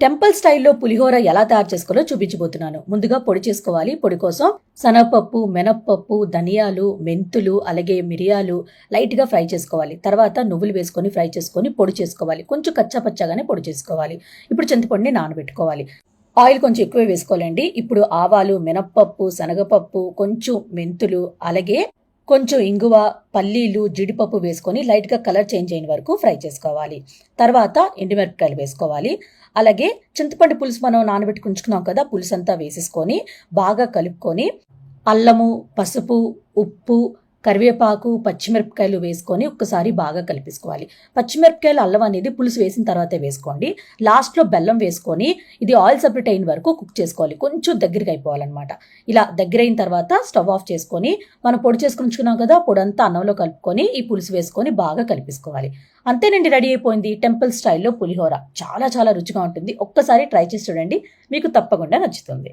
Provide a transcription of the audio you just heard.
Temple స్టైల్లో పులిహోర ఎలా తయారు చేసుకోవాలో చూపించబోతున్నాను. ముందుగా పొడి చేసుకోవాలి. పొడి కోసం శనగపప్పు మినప్పప్పు ధనియాలు మెంతులు అలాగే మిరియాలు లైట్గా ఫ్రై చేసుకోవాలి. తర్వాత నువ్వులు వేసుకొని ఫ్రై చేసుకొని పొడి చేసుకోవాలి. కొంచెం కచ్చా పచ్చగానే పొడి చేసుకోవాలి. ఇప్పుడు చింతపండుని నానబెట్టుకోవాలి. ఆయిల్ కొంచెం ఎక్కువ వేసుకోవాలండి. ఇప్పుడు ఆవాలు మినప్పప్పు శనగపప్పు కొంచెం మెంతులు అలాగే కొంచెం ఇంగువ పల్లీలు జీడిపప్పు వేసుకొని లైట్గా కలర్ చేంజ్ అయిన వరకు ఫ్రై చేసుకోవాలి. తర్వాత ఎండుమిరపకాయలు వేసుకోవాలి. అలాగే చింతపండు పులుసు మనం నానబెట్టుకు ఉంచుకున్నాం కదా పులుసు అంతా వేసేసుకొని బాగా కలుపుకొని అల్లము పసుపు ఉప్పు కరివేపాకు పచ్చిమిరపకాయలు వేసుకొని ఒక్కసారి బాగా కలిపేసుకోవాలి. పచ్చిమిరపకాయలు అల్లం అనేది పులుసు వేసిన తర్వాతే వేసుకోండి. లాస్ట్లో బెల్లం వేసుకొని ఇది ఆయిల్ సపరేట్ అయిన వరకు కుక్ చేసుకోవాలి. కొంచెం దగ్గరికి అయిపోవాలన్నమాట. ఇలా దగ్గర అయిన తర్వాత స్టవ్ ఆఫ్ చేసుకొని మనం పొడి చేసుకుని కదా పొడి అంతా అన్నంలో కలుపుకొని ఈ పులుసు వేసుకొని బాగా కలిపేసుకోవాలి. అంతేనండి రెడీ అయిపోయింది టెంపుల్ స్టైల్లో పులిహోర. చాలా చాలా రుచిగా ఉంటుంది. ఒక్కసారి ట్రై చేసి చూడండి. మీకు తప్పకుండా నచ్చుతుంది.